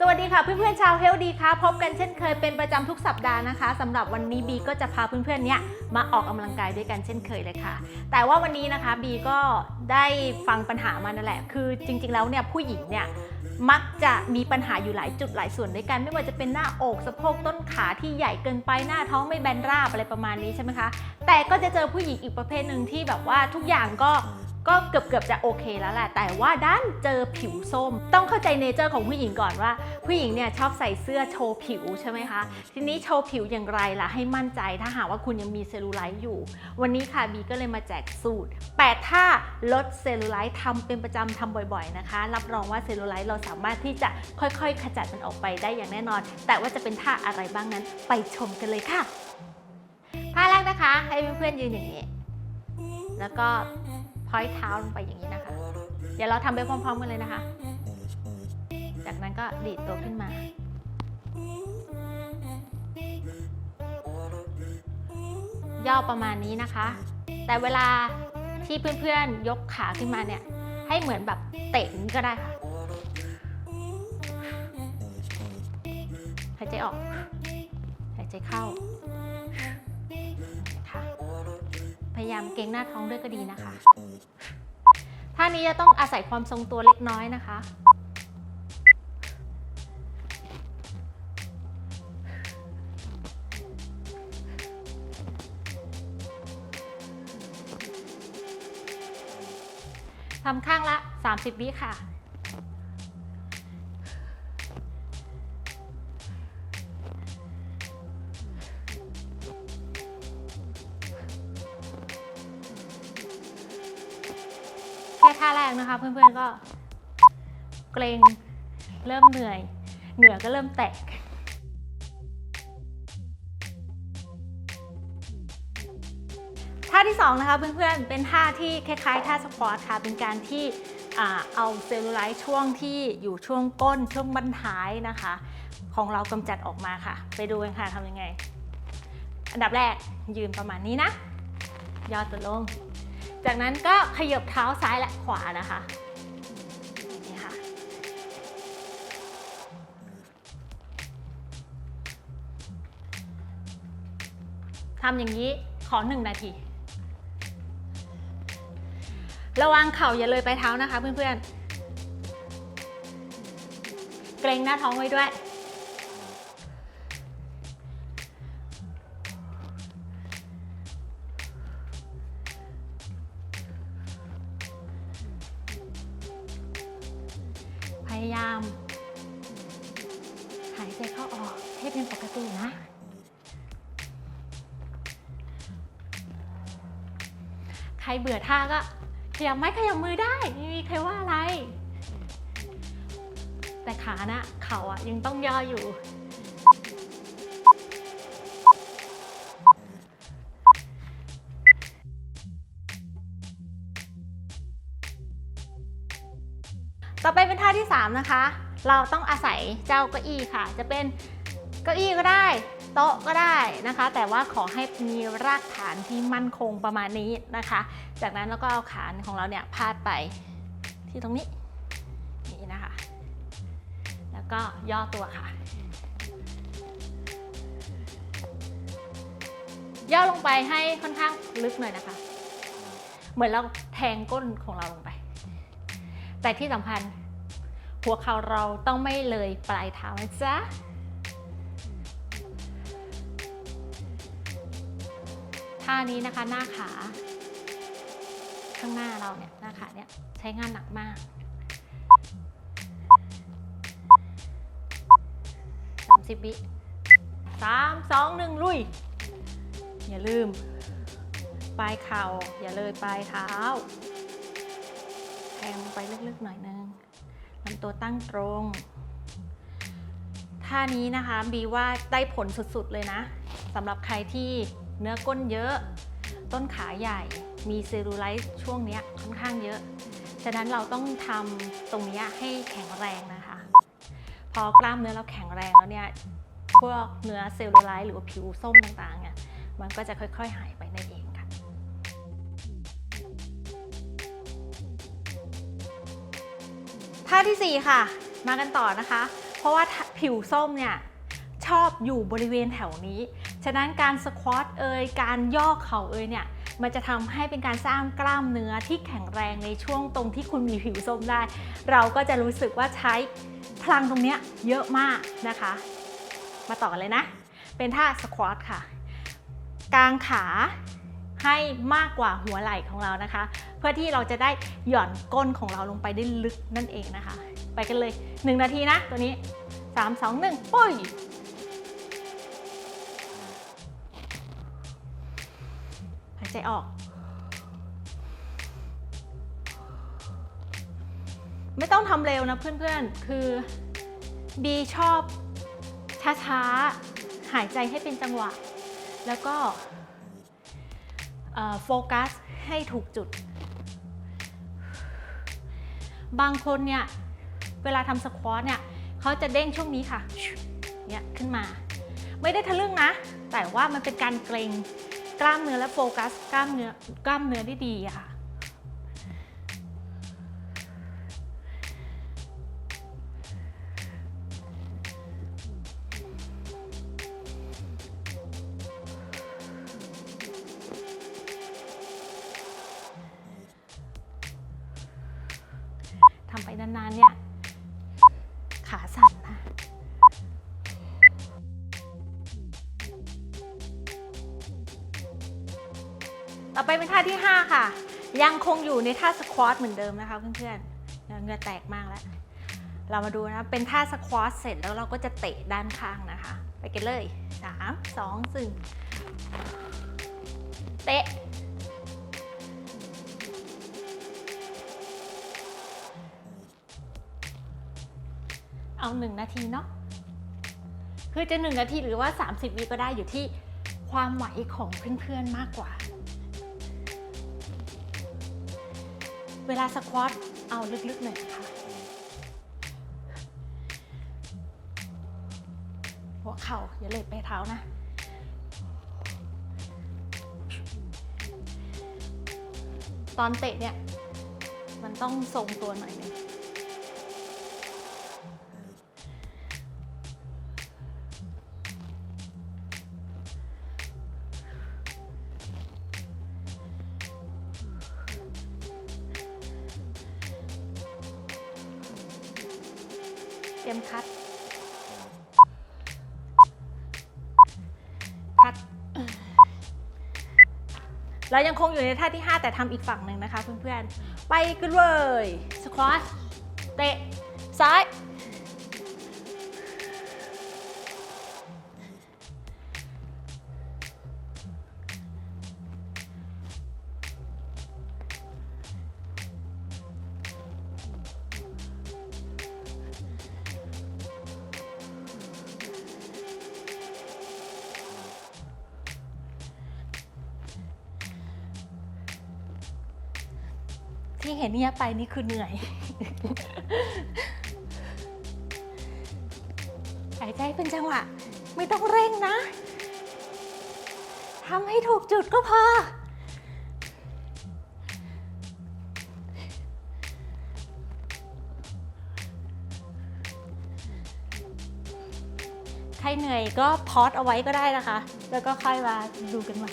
สวัสดีค่ะเพื่อนๆชาวเฮลดีค่ะพบกันเช่นเคยเป็นประจำทุกสัปดาห์นะคะสำหรับวันนี้บีก็จะพาเพื่อนๆเนี่ยมาออกกำลังกายด้วยกันเช่นเคยเลยค่ะ แต่ว่าวันนี้นะคะบีก็ได้ฟังปัญหามานั่นแหละ คือจริง ๆแล้วเนี่ยผู้หญิงเนี่ยมักจะมีปัญหาอยู่หลายจุดหลายส่วนด้วยกัน ไม่ว่าจะเป็นหน้าอกสะโพกต้นขาที่ใหญ่เกินไปหน้าท้องไม่แบนราบอะไรประมาณนี้ใช่ไหมคะแต่ก็จะเจอผู้หญิงอีกประเภทหนึ่งที่แบบว่าทุกอย่างก็ ก็เกือบเกือบๆจะโอเคแล้วแหละแต่ว่าด้านเจอผิวส้ม ต้องเข้าใจเนเจอร์ของผู้หญิงก่อนว่า ผู้หญิงเนี่ยชอบใส่เสื้อโชว์ผิวใช่ไหมคะ ทีนี้โชว์ผิวอย่างไรล่ะให้มั่นใจถ้าหากว่าคุณยังมีเซลลูไลท์อยู่ วันนี้ค่ะบีก็เลยมาแจกสูตร8ท่าลดเซลลูไลท์ทำเป็นประจำทำบ่อยๆนะคะ รับรองว่าเซลลูไลท์เราสามารถที่จะค่อยๆ ขจัดมันออกไปได้อย่างแน่นอน แต่ว่าจะเป็นท่าอะไรบ้างนั้นไปชมกันเลยค่ะท่าแรกนะคะ ให้เพื่อนๆยืนอย่างนี้ แล้วก็ พอยเท้าลงไปอย่างนี้นะคะ เดี๋ยวเราทำไปพร้อมๆกันเลยนะคะ จากนั้นก็ดีดตัวขึ้นมา ย่อประมาณนี้นะคะ แต่เวลาที่เพื่อนๆยกขาขึ้นมาเนี่ย ให้เหมือนแบบเตะนี้ก็ได้ค่ะหายใจออก หายใจเข้าค่ะพยายามเกรงหน้าท้องด้วยก็ดีนะคะานี้จะต้องอาศัยความทรงตัวเล็กน้อยนะคะ ทำข้างละ 30 วิค่ะ เพื่อนๆก็ เกรงเริ่มเหนื่อย เหงื่อก็เริ่มแตก ท่าที่2นะคะเพื่อนๆเป็นท่าที่คล้ายๆท่าสควอตค่ะเป็นการที่เอาเซลลูไลท์ช่วงที่อยู่ช่วงก้นช่วงบั้นท้ายนะคะ ของเรากำจัดออกมาค่ะ ไปดูกันค่ะทำยังไง อันดับแรกยืนประมาณนี้นะย่อตัวลง จากนั้นก็ขยับเท้าซ้ายและขวานะคะนี่ค่ะ ทำอย่างนี้ขอหนึ่งนาที ระวังเข่าอย่าเลยไปเท้านะคะเพื่อนๆ เกรงหน้าท้องไว้ด้วย ยายาม หายใจเข้าออกให้เป็นปกตินะ ใครเบื่อท่าก็ขยับไม้ขยับมือได้ไม่มีใครว่าอะไร แต่ขานะเข่าอะยังต้องย่ออยู่ ท่าที่ 3 นะคะ เราต้องอาศัยเจ้าเก้าอี้ค่ะ จะเป็นเก้าอี้ก็ได้ โต๊ะก็ได้นะคะ แต่ว่าขอให้มีรากฐานที่มั่นคงประมาณนี้นะคะ จากนั้นเราก็เอาขาของเราเนี่ยพาดไปที่ตรงนี้นี่นะคะ แล้วก็ย่อตัวค่ะ ย่อลงไปให้ค่อนข้างลึกหน่อยนะคะ เหมือนเราแทงก้นของเราลงไป แต่ที่สำคัญ หัวเข่าเราต้องไม่เลยปลายเท้านะจ๊ะท่านี้นะคะหน้าขา ข้างหน้าเราเนี่ยหน้าขาเนี่ยใช้งานหนักมาก30วิสามสองหนึ่งลุย อย่าลืม ปลายเข่าอย่าเลยปลายเท้าแทงไปลึกๆหน่อยนึง ลำตัวตั้งตรงท่านี้นะคะบีว่าได้ผลสุดๆเลยนะสำหรับใครที่เนื้อก้นเยอะ ต้นขาใหญ่ มีเซลลูไลท์ช่วงนี้ค่อนข้างเยอะ ฉะนั้นเราต้องทำตรงนี้ให้แข็งแรงนะคะ พอกล้ามเนื้อเราแข็งแรงแล้วเนี่ยพวกเนื้อเซลลูไลท์หรือว่าผิวส้มต่างๆเนี่ยมันก็จะค่อยๆหายไปนั่นเอง ค่ะท่าที่ 4 ค่ะ มากันต่อนะคะ เพราะว่าผิวส้มเนี่ยชอบอยู่บริเวณแถวนี้ ฉะนั้นการสควอตเอยการย่อเข่าเอยเนี่ย มันจะทำให้เป็นการสร้างกล้ามเนื้อที่แข็งแรงในช่วงตรงที่คุณมีผิวส้มได้ เราก็จะรู้สึกว่าใช้พลังตรงนี้เยอะมากนะคะ มาต่อกันเลยนะ เป็นท่าสควอตค่ะ กางขา ให้มากกว่าหัวไหล่ของเรานะคะ เพื่อที่เราจะได้หย่อนก้นของเราลงไปได้ลึกนั่นเองนะคะ ไปกันเลย 1 นาทีนะ ตัวนี้ 3 2 1ปุ้ยหายใจออกไม่ต้องทำเร็วนะเพื่อนๆ คือบีชอบช้าๆ หายใจให้เป็นจังหวะ แล้วก็ โฟกัสให้ถูกจุด บางคนเนี่ย เวลาทำสควอตเนี่ยเขาจะเด้งช่วงนี้ค่ะเนี่ยขึ้นมา ไม่ได้ทะลึ่งนะ แต่ว่ามันเป็นการเกรงกล้ามเนื้อและโฟกัส กล้ามเนื้อกล้ามเนื้อได้ดีค่ะ ไปนานๆเนี่ย ขาสั่นนะต่อไปเป็นท่าที่ 5 ค่ะ ยังคงอยู่ในท่าสควอตเหมือนเดิมนะคะเพื่อนๆเหงื่อแตกมากแล้ว เรามาดูนะ เป็นท่าสควอตเสร็จแล้วเราก็จะเตะด้านข้างนะคะ ไปกันเลย 3 2 1เตะ เอา 1 นาทีเนาะคือจะ 1 นาทีหรือว่า 30วิก็ได้อยู่ที่ความไหวของเพื่อนๆมากกว่า เวลาสควอตเอาลึกๆหน่อยนะคะหัวเข่าอย่าเลยไปเท้านะตอนเตะเนี่ย มันต้องทรงตัวหน่อยนึง เรายังคงอยู่ในท่าที่ 5 แต่ทำอีกฝั่งหนึ่งนะคะเพื่อนๆ ไปกันเลย สควอช เตะ ซ้าย ที่เห็นเนี่ยไปนี่คือเหนื่อย หายใจเป็นจังหวะ ไม่ต้องเร่งนะทำให้ถูกจุดก็พอ ใครเหนื่อยก็พอดเอาไว้ก็ได้นะคะ แล้วก็ค่อยมาดูกันใหม่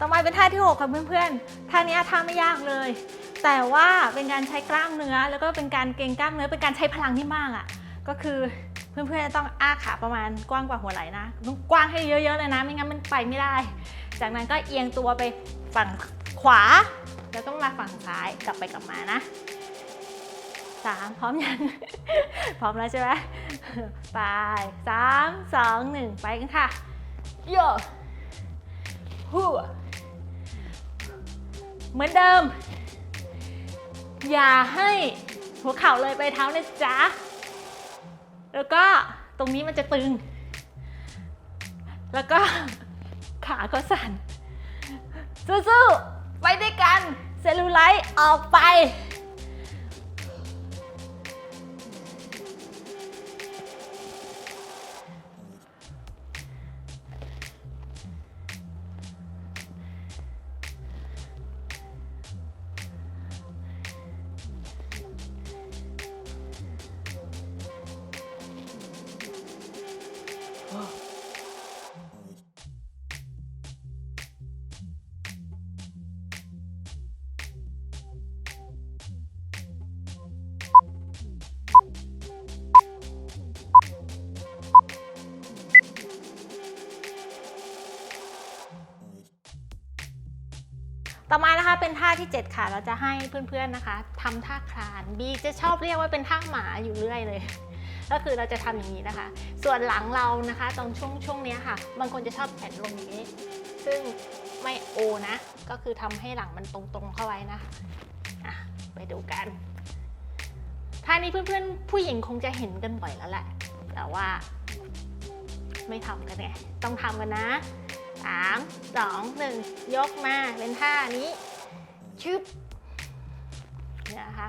ต่อมาเป็นท่าที่ 6 ค่ะเพื่อนๆ ท่านี้ท่าไม่ยากเลย แต่ว่าเป็นการใช้กล้ามเนื้อ แล้วก็เป็นการเกรงกล้ามเนื้อ เป็นการใช้พลังที่มากอะ่ะ ก็คือเพื่อนๆจะต้องอ้าขาประมาณกว้างกว่าหัวไหล่นะ ต้องกว้างให้เยอะๆเลยนะ ไม่งั้นมันไปไม่ได้ จากนั้นก็เอียงตัวไปฝั่งขวา แล้วก็มาฝั่งซ้ายกลับไปกลับมานะสามพร้อมยัง พร้อมแล้วใช่ไหมไปสามสองหนึ่งไปกันค่ะโยฮู้ เหมือนเดิม อย่าให้หัวเข่าเลยไปเท้านะจ๊ะ แล้วก็ตรงนี้มันจะตึง แล้วก็ขาก็สั่นสู้ๆไปด้วยกัน เซลลูไลท์ออกไป ต่อมานะคะเป็นท่าที่ 7 ค่ะ เราจะให้เพื่อนๆนะคะทำท่าคลานบีจะชอบเรียกว่าเป็นท่าหมาอยู่เรื่อยเลย ก็คือเราจะทำอย่างนี้นะคะ ส่วนหลังเรานะคะ ตรงช่วงช่วงนี้ค่ะ บางคนจะชอบแอนลงอย่างนี้ ซึ่งไม่โอนะ ก็คือทำให้หลังมันตรงๆเข้าไว้นะคะอะไปดูกันท่านี้เพื่อนๆ ผู้หญิงคงจะเห็นกันบ่อยแล้วแหละ แต่ว่าไม่ทำกันไงต้องทำกันนะ สามสองหนึ่งยกมาเป็นท่านี้ ชึบเนี่ยนะคะ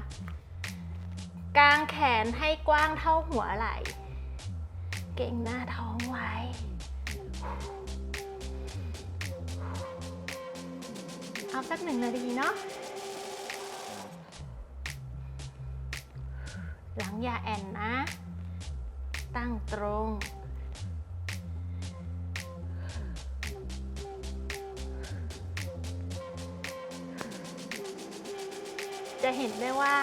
กางแขนให้กว้างเท่าหัวไหล่ เก่งหน้าท้องไว้ เอาสักหนึ่งนาทีเนาะหลังอย่าแอนนะ ตั้งตรง เห็นได้ว่า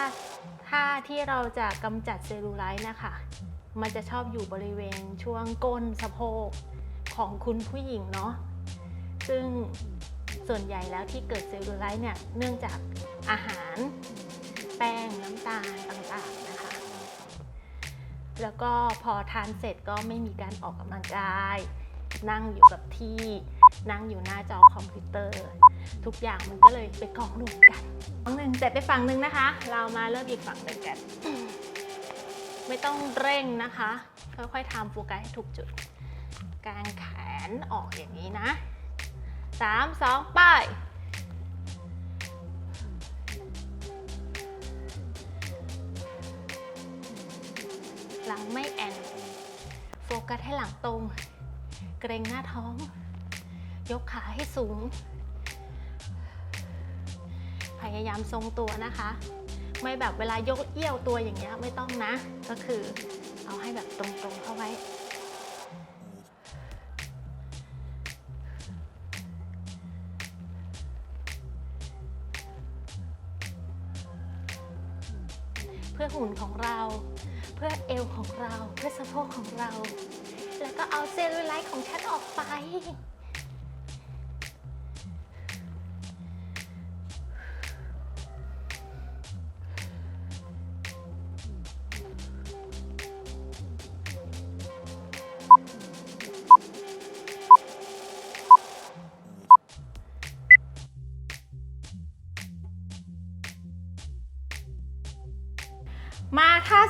ท่าที่เราจะกำจัดเซลลูไลท์นะคะ มันจะชอบอยู่บริเวณช่วงก้นสะโพกของคุณผู้หญิงเนาะซึ่งส่วนใหญ่แล้วที่เกิดเซลลูไลท์เนี่ยเนื่องจากอาหาร แป้งน้ำตาลต่างๆนะคะ แล้วก็พอทานเสร็จก็ไม่มีการออกกำลังกาย นั่งอยู่กับที่ นั่งอยู่หน้าจอคอมพิวเตอร์ ทุกอย่างมันก็เลยไปกองรวมกันฝั่งหนึ่งเสร็จไปฝั่งหนึ่งนะคะ เรามาเริ่มอีกฝั่งหนึ่งกัน ไม่ต้องเร่งนะคะ ค่อยๆทำโฟกัสให้ถูกจุด กางแขนออกอย่างนี้นะ3 2ไปหลังไม่แอนโฟกัสให้หลังตรง เกรงหน้าท้อง ยกขาให้สูง ยายามทรงตัวนะคะ ไม่แบบเวลายกเอี้ยวตัวอย่างเงี้ยไม่ต้องนะ ก็คือเอาให้แบบตรงๆเข้าไว้ เพื่อหุ่นของเรา เพื่อเอวของเรา เพื่อสะโพกของเรา แล้วก็เอาเซลลูไลท์ของฉันออกไป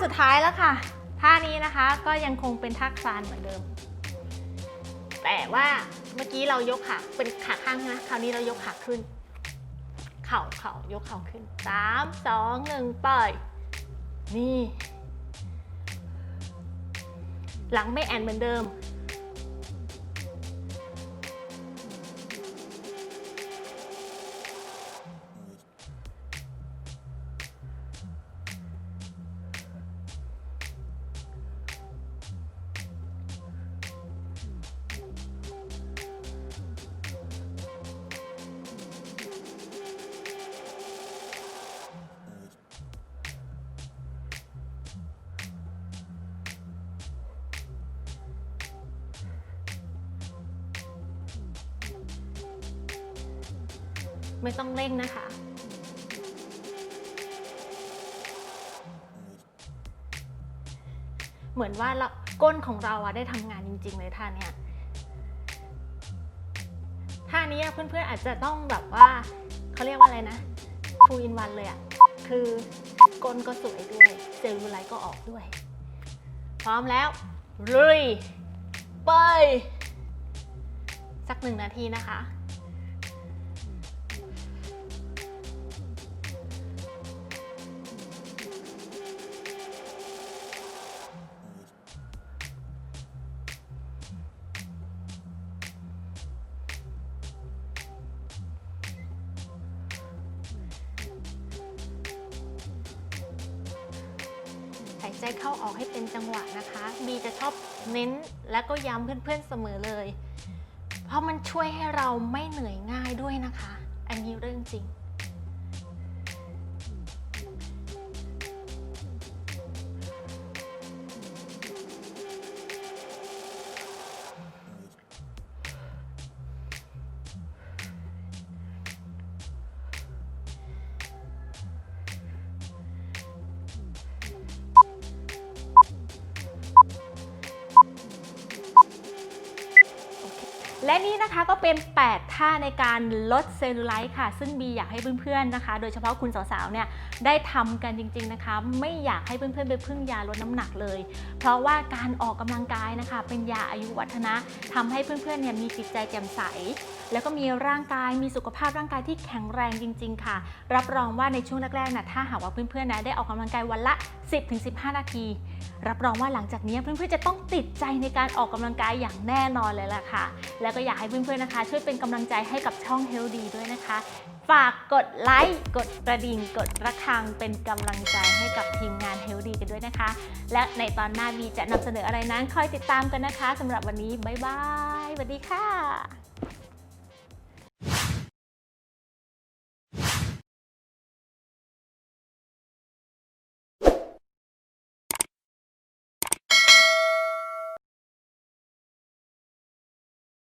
สุดท้ายแล้วค่ะ ท่านี้นะคะก็ยังคงเป็นท่าคลานเหมือนเดิม แต่ว่าเมื่อกี้เรายกขาเป็นขาข้างใช่ไหมคราวนี้เรายกขาขึ้น เข่าเข่ายกเข่าขึ้นสามสองหนึ่งปล่อย นี่ หลังไม่แอนเหมือนเดิม ไม่ต้องเร่งนะคะ เหมือนว่าเราก้นของเราอะได้ทำงานจริง ๆ เลยท่าเนี้ยท่านี้เพื่อนๆอาจจะต้องแบบว่าเขาเรียกว่าอะไรนะ two in one เลยอะคือก้นก็สวยด้วย เซลลูไลท์ก็ออกด้วย พร้อมแล้วลุยไป สักหนึ่งนาทีนะคะ นะนะคะบีจะชอบเน้นและก็ย้ำเพื่อนๆเสมอเลย เพราะมันช่วยให้เราไม่เหนื่อยง่ายด้วยนะคะ อันนี้เรื่องจริง และนี่นะคะก็เป็น 8 ท่าในการลดเซลลูไลท์ค่ะ ซึ่งบีอยากให้เพื่อนๆนะคะ โดยเฉพาะคุณสาวๆเนี่ยได้ทำกันจริงๆนะคะ ไม่อยากให้เพื่อนๆไปพึ่งยาลดน้ำหนักเลยเพราะว่าการออกกำลังกายนะคะ เป็นยาอายุวัฒนะทำให้เพื่อนๆเนี่ยมีจิตใจแจ่มใส แล้วก็มีร่างกายมีสุขภาพร่างกายที่แข็งแรงจริง ๆ ค่ะ รับรองว่าในช่วงแรกๆนะถ้าหากว่าเพื่อนๆนะได้ออกกำลังกายวันละ 10-15 นาที รับรองว่าหลังจากนี้เพื่อนๆจะต้องติดใจในการออกกำลังกายอย่างแน่นอนเลยล่ะค่ะ แล้วก็อยากให้เพื่อนๆนะคะ ช่วยเป็นกำลังใจให้กับช่อง Healthy ด้วยนะคะฝากกดไลค์ กดกระดิ่ง กดระฆังเป็นกำลังใจให้กับทีมงาน Healthy กันด้วยนะคะ และในตอนหน้ามีจะนำเสนออะไรนั้นคอยติดตามกันนะคะสำหรับวันนี้บ๊ายบายสวัสดีค่ะ